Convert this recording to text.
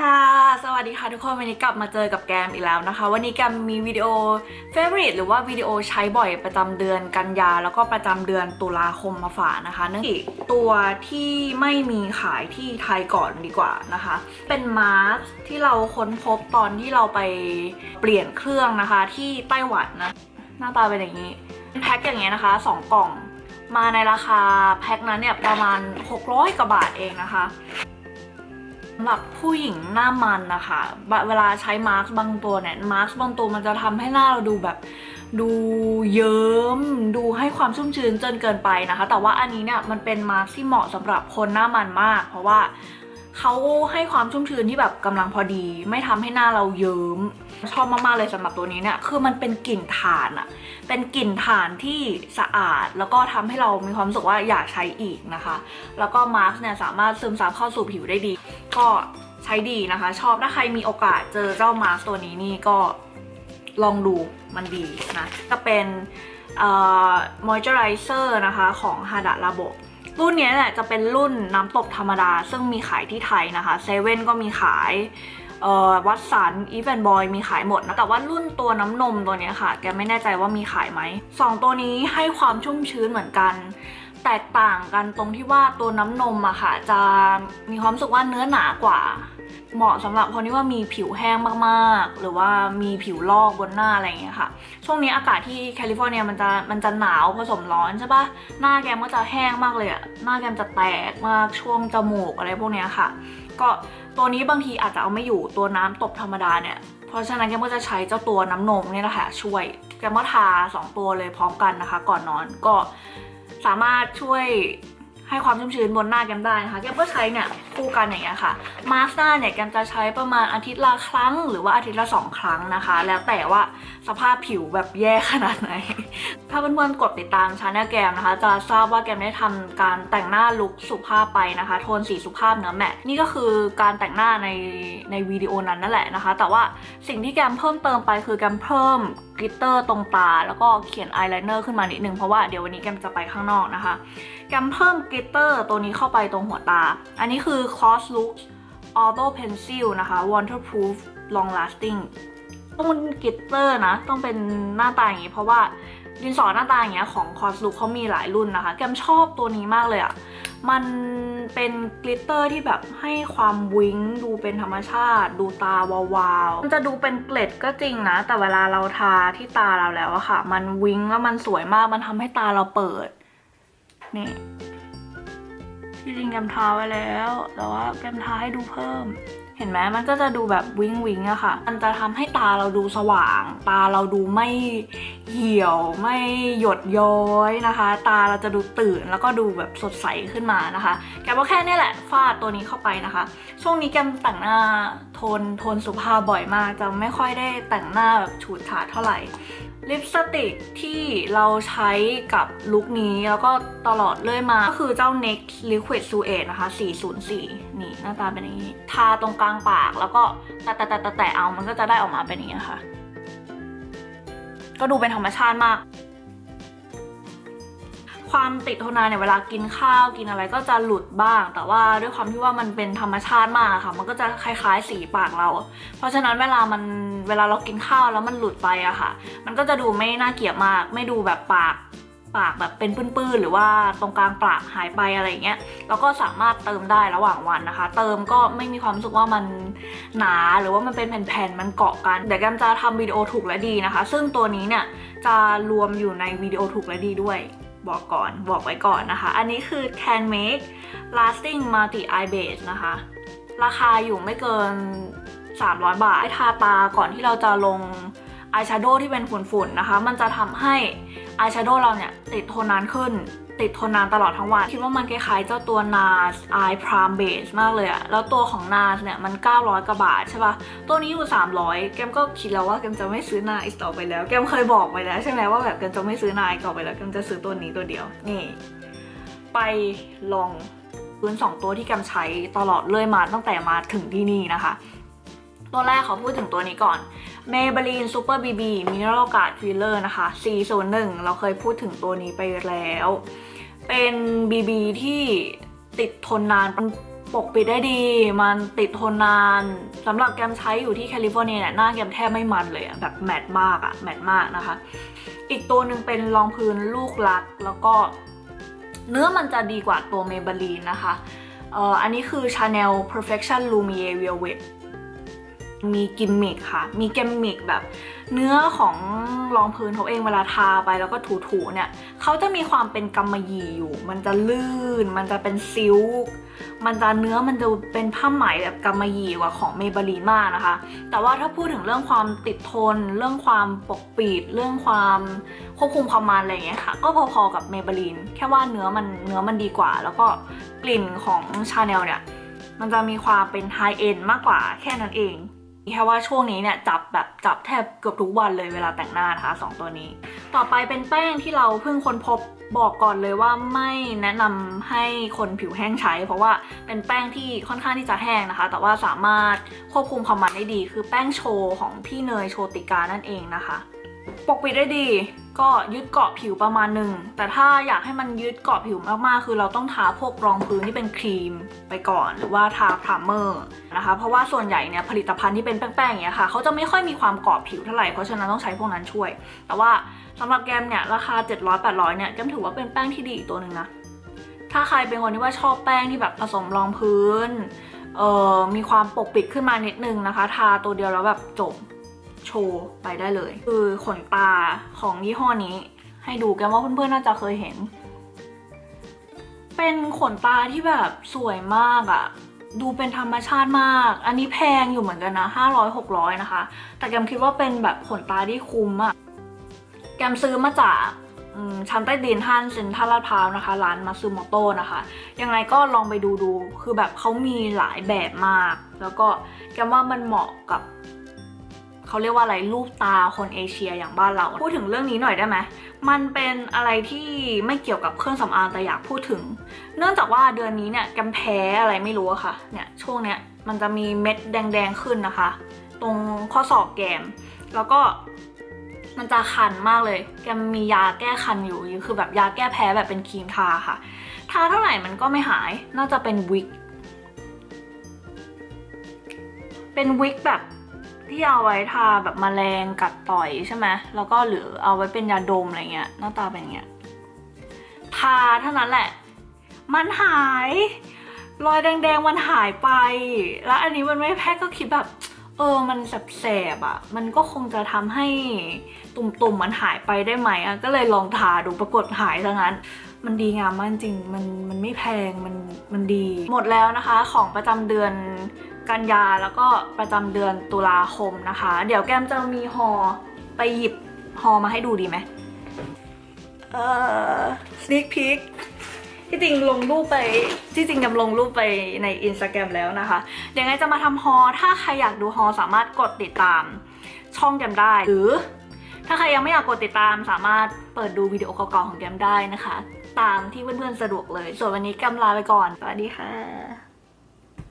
ค่ะ สวัสดีค่ะทุกคนวันนี้กลับมาเจอกับแกมอีกแล้วนะคะ วันนี้แกมมีวิดีโอ favorite หรือว่าวิดีโอใช้บ่อยประจำเดือนกันยา แล้วก็ประจำเดือนตุลาคมมาฝากนะคะเนื่องจากตัวที่ไม่มีขายที่ไทยก่อนดีกว่านะคะ เป็นมาสก์ที่เราค้นพบตอนที่เราไปเปลี่ยนเครื่องนะคะ ที่ไต้หวันนะหน้าตาเป็นอย่างนี้แพ็คอย่างเงี้ยนะคะสองกล่อง มาในราคาแพ็คนั้นเนี่ยประมาณ 600กว่าบาทเองนะคะ สำหรับผู้หญิงหน้ามันนะคะ เวลาใช้มาร์กบางตัวเนี่ยมาร์กบางตัวมันจะทำให้หน้าเราดูแบบดูเยิ้มดูให้ความชุ่มชื้นจนเกินไปนะคะ แต่ว่าอันนี้เนี่ยมันเป็นมาร์กที่เหมาะสำหรับคนหน้ามันมาก เพราะว่า เขาให้ความชุ่มชื้นที่แบบกำลังพอดี ไม่ทำให้หน้าเราเยิ้ม ชอบมากๆเลยสำหรับตัวนี้เนี่ย คือมันเป็นกลิ่นถ่านอะเป็นกลิ่นถ่านที่สะอาด แล้วก็ทำให้เรามีความรู้สึกว่าอยากใช้อีกนะคะ แล้วก็มาร์กเนี่ยสามารถซึมซับเข้าสู่ผิวได้ดี ก็ใช้ดีนะคะ ชอบถ้าใครมีโอกาสเจอเจ้ามาร์กตัวนี้นี่ก็ลองดูมันดีนะ ก็เป็นเอ่อ moisturizer นะคะของ Hada Labo รุ่น รุ่นนี้แหละจะเป็นรุ่นน้ำตบธรรมดา ซึ่งมีขายที่ไทยนะคะเซเว่นก็มีขายวัดสันอีเวนบอยมีขายหมดนะแต่ว่ารุ่นตัวน้ำนมตัวนี้ค่ะ แกไม่แน่ใจว่ามีขายไหมสองตัวนี้ให้ความชุ่มชื้นเหมือนกัน แตกต่างกันตรงที่ว่าตัวน้ำนมอะค่ะ จะมีความรู้สึกว่าเนื้อหนากว่า เหมาะสำหรับคนที่ว่ามีผิวแห้งมากๆ หรือว่ามีผิวลอกบนหน้าอะไรอย่างเงี้ยค่ะ ช่วงนี้อากาศที่แคลิฟอร์เนียมันจะมันจะหนาวผสมร้อนใช่ปะหน้าแกมก็จะแห้งมากเลยอะหน้าแกมจะแตกมากช่วงจมูกอะไรพวกเนี้ยค่ะ ก็ตัวนี้บางทีอาจจะเอาไม่อยู่ตัวน้ำตบธรรมดาเนี่ย เพราะฉะนั้นแกมก็จะใช้เจ้าตัวน้ำนมเนี่ยแหละค่ะช่วย แกมก็ทา 2 ตัวเลยพร้อมกันนะคะ ก่อนนอนก็สามารถช่วย ให้ความชุ่มชื้นบนหน้าแกมได้นะคะแกมก็ใช้เนี่ยคู่กันอย่างเงี้ยค่ะมาสก์หน้าเนี่ยแกมจะใช้ประมาณอาทิตย์ละครั้ง หรือว่าอาทิตย์ละสองครั้งนะคะ แล้วแต่ว่าสภาพผิวแบบแย่ขนาดไหน ถ้าเพื่อนๆกดติดตามชาแนลแกมนะคะ จะทราบว่าแกมได้ทำการแต่งหน้าลุคสุภาพไปนะคะ โทนสีสุภาพเนื้อแมทนี่ก็คือการแต่งหน้าในในวิดีโอนั้นนั่นแหละนะคะ แต่ว่าสิ่งที่แกมเพิ่มเติมไปคือแกมเพิ่ม ลิตเตอร์ตรงตา แล้วก็เขียนอายไลเนอร์ขึ้นมานิดนึง เพราะว่าเดี๋ยววันนี้แกมจะไปข้างนอกนะคะ แกมเพิ่มกลิตเตอร์ตัวนี้เข้าไปตรงหัวตา อันนี้คือ Cos Look Auto Pencil นะคะ Waterproof Long Lasting ต้องเป็นกลิตเตอร์นะ ต้องเป็นหน้าตาอย่างนี้ เพราะว่าดินสอหน้าตาอย่างเงี้ยของ Cos Look เขามีหลายรุ่นนะคะ แกมชอบตัวนี้มากเลยอะ่ะ มันเป็นกลิตเตอร์ที่แบบให้ความวิ้งดูเป็นธรรมชาติ ดูตาวาวๆมันจะดูเป็นเกล็ดก็จริงนะ แต่เวลาเราทาที่ตาเราแล้วอะค่ะ มันวิ้งแล้วมันสวยมากมันทำให้ตาเราเปิดนี่ที่จริงแกมทาไว้แล้ว แต่ว่าแกมทาให้ดูเพิ่ม เห็นไหมมันก็จะดูแบบวิงวิงอะค่ะ มันจะทำให้ตาเราดูสว่าง ตาเราดูไม่เหี่ยว ไม่หยดย้อยนะคะ ตาเราจะดูตื่นแล้วก็ดูแบบสดใสขึ้นมานะคะ แกก็แค่นี้แหละฟาดตัวนี้เข้าไปนะคะ ช่วงนี้แกมแต่งหน้าโทนโทนสุภาพบ่อยมากจะไม่ค่อยได้แต่งหน้าแบบฉูดฉาดเท่าไหร่ ลิปสติกที่เราใช้กับลุคนี้แล้วก็ตลอดเรื่อยมา ก็คือเจ้า NYX Liquid Suede นะคะ 404 นี่หน้าตาเป็นอย่างนี้ ทาตรงกลางปากแล้วก็แตะแตะแตะแตะเอามันก็จะได้ออกมาเป็นอย่างนี้ค่ะก็ดูเป็นธรรมชาติมาก ความติดทนนานเนี่ยเวลากินข้าวกินอะไรก็จะหลุดบ้าง แต่ว่าด้วยความที่ว่ามันเป็นธรรมชาติมากค่ะ มันก็จะคล้ายๆสีปากเรา เพราะฉะนั้นเวลามันเวลาเรากินข้าวแล้วมันหลุดไปอะค่ะ มันก็จะดูไม่น่าเกลียดมาก ไม่ดูแบบปากปากแบบเป็นปื้นๆหรือว่าตรงกลางปากหายไปอะไรอย่างเงี้ยแล้วก็สามารถเติมได้ระหว่างวันนะคะ เติมก็ไม่มีความรู้สึกว่ามันหนาหรือว่ามันเป็นแผ่นๆมันเกาะกันเดี๋ยวแกมจะทำวิดีโอถูกและดีนะคะ ซึ่งตัวนี้เนี่ยจะรวมอยู่ในวิดีโอถูกและดีด้วย บอกก่อนบอกไว้ก่อนนะคะ อันนี้คือ Can Make Lasting Multi Eye Base นะคะ ราคาอยู่ไม่เกิน 300 บาททาตาก่อนที่เราจะลงอายแชโดว์ที่เป็นฝุ่นๆนะคะ มันจะทำให้อายแชโดว์เราเนี่ยติดทนนานขึ้น ติดทนนานตลอดทั้งวัน คิดว่ามันคล้ายๆเจ้าตัว NARS Eye Prime Base มากเลยอะแล้วตัวของ NARS เนี่ยมัน 900 กว่าบาทใช่ปะตัวนี้อยู่ 300 แกมก็คิดแล้วว่าแกมจะไม่ซื้อ NARS อีกต่อไปแล้ว แกมเคยบอกไปแล้วใช่ไหมว่าแบบแกมจะไม่ซื้อ NARS อีกต่อไปแล้ว แกมจะซื้อตัวนี้ตัวเดียว นี่ ไปลองพื้นสองตัวที่แกมใช้ตลอดเลยมาตั้งแต่มาถึงที่นี่นะคะ ตัวแรกขอพูดถึงตัวนี้ก่อน Maybelline Super BB Mineral Guard Filler นะคะ401 เราเคยพูดถึงตัวนี้ไปแล้ว เป็น BB ที่ติดทนนานปกปิดได้ดี มันติดทนนานสำหรับแกมใช้อยู่ที่แคลิฟอร์เนียเนี่ยหน้าแกมแทบไม่มันเลยแบบแมตมากอะแมตมากนะคะ อีกตัวหนึ่งเป็นรองพื้นลูกรักแล้วก็เนื้อมันจะดีกว่าตัวเมเบลีนนะคะเอ่ออันนี้คือ Chanel Perfection Lumiere Velvet มีกิมมิคค่ะ มีกิมมิคแบบเนื้อของรองพื้นเขาเองเวลาทาไปแล้วก็ถูๆเนี่ยเขาจะมีความเป็นกำมะหยี่อยู่ มันจะลื่น มันจะเป็นซิลค์มันจะเนื้อมันจะเป็นผ้าไหมแบบกำมะหยี่กว่าของเมเบลีนมากนะคะ แต่ว่าถ้าพูดถึงเรื่องความติดทน เรื่องความปกปิด เรื่องความควบคุมความมันอะไรอย่างเงี้ยค่ะ ก็พอๆกับเมเบลีนแค่ว่าเนื้อมันเนื้อมันดีกว่า แล้วก็กลิ่นของชาแนลเนี่ยมันจะมีความเป็นไฮเอ็นมากกว่าแค่นั้นเอง แค่ว่าช่วงนี้เนี่ยจับแบบจับแทบเกือบทุกวันเลยเวลาแต่งหน้านะคะสองตัวนี้ ต่อไปเป็นแป้งที่เราเพิ่งค้นพบบอกก่อนเลยว่าไม่แนะนำให้คนผิวแห้งใช้ เพราะว่าเป็นแป้งที่ค่อนข้างที่จะแห้งนะคะ แต่ว่าสามารถควบคุมความมันได้ดี คือแป้งโชว์ของพี่เนยโชติกานั่นเองนะคะ ปกปิดได้ดี ก็ยึดเกาะผิวประมาณหนึ่ง แต่ถ้าอยากให้มันยึดเกาะผิวมากๆ คือเราต้องทาพวกรองพื้นที่เป็นครีมไปก่อน หรือว่าทาพรามเมอร์นะคะ เพราะว่าส่วนใหญ่เนี่ยผลิตภัณฑ์ที่เป็นแป้งๆอย่างเงี้ยค่ะเขาจะไม่ค่อยมีความเกาะผิวเท่าไหร่ เพราะฉะนั้นต้องใช้พวกนั้นช่วย แต่ว่าสำหรับแกมเนี่ยราคา 700-800เนี่ยแกมถือว่าเป็นแป้งที่ดีอีกตัวหนึ่งนะ ถ้าใครเป็นคนที่ว่าชอบแป้งที่แบบผสมรองพื้น เอ่อ มีความปกปิดขึ้นมานิดนึงนะคะ ทาตัวเดียวแล้วแบบจบ โชว์ไปได้เลย คือขนตาของยี่ห้อนี้ ให้ดูกันว่าเพื่อนๆน่าจะเคยเห็น เป็นขนตาที่แบบสวยมากอะดูเป็นธรรมชาติมาก อันนี้แพงอยู่เหมือนกันนะ 500 600 นะคะ แต่แกมคิดว่าเป็นแบบขนตาที่คุ้มอะแกมซื้อมาจากชั้นใต้ดินห้างเซ็นทรัลลาดพร้าวนะคะ ร้านมาซูโมโต้นะคะ ยังไงก็ลองไปดูดู คือแบบเขามีหลายแบบมาก แล้วก็แกมว่ามันเหมาะกับ เขาเรียกว่าอะไรรูปตาคนเอเชียอย่างบ้านเรา พูดถึงเรื่องนี้หน่อยได้ไหมมันเป็นอะไรที่ไม่เกี่ยวกับเครื่องสำอางแต่อยากพูดถึง เนื่องจากว่าเดือนนี้เนี่ยแกมแพ้อะไรไม่รู้อะค่ะเนี่ยช่วงเนี้ยมันจะมีเม็ดแดงๆขึ้นนะคะ ตรงข้อศอกแกม แล้วก็มันจะคันมากเลย แกมมียาแก้คันอยู่คือแบบยาแก้แพ้แบบเป็นครีมทาค่ะ ทาเท่าไหร่มันก็ไม่หาย น่าจะเป็นวิก เป็นวิกแบบ ที่เอาไว้ทาแบบมแมลงกัดต่อยใช่ไหมแล้วก็หรือเอาไว้เป็นยาดมอะไรเงี้ย หน้าตาเป็นอย่างเงี้ย ทาเท่านั้นแหละ มันหาย รอยแดงๆมันหายไป แล้วอันนี้มันไม่แพ้ก็คิดแบบ เออ มันแสบๆอะ มันก็คงจะทำให้ตุ่มๆมันหายไปได้ไหมอะ ก็เลยลองทาดูปรากฏหายซะงั้นมันดีงามมากจริง มันมันไม่แพง มันมันดี หมดแล้วนะคะของประจำเดือน กันยาแล้วก็ประจำเดือนตุลาคมนะคะ เดี๋ยวแก้มจะมีฮอไปหยิบฮอมาให้ดูดีไหมเอ่อ sneak peek ที่จริงลงรูปไปที่จริงกำลงรูปไปในอินสตาแกรมแล้วนะคะเดี๋ยวไงจะมาทำฮอถ้าใครอยากดูฮอสามารถกดติดตามช่องแกมได้ หรือ ถ้าใครยังไม่อยากกดติดตามสามารถเปิดดูวิดีโอเก่าๆของแกมได้นะคะ ตามที่เพื่อนๆสะดวกเลย ส่วนวันนี้แกมลาไปก่อน สวัสดีค่ะ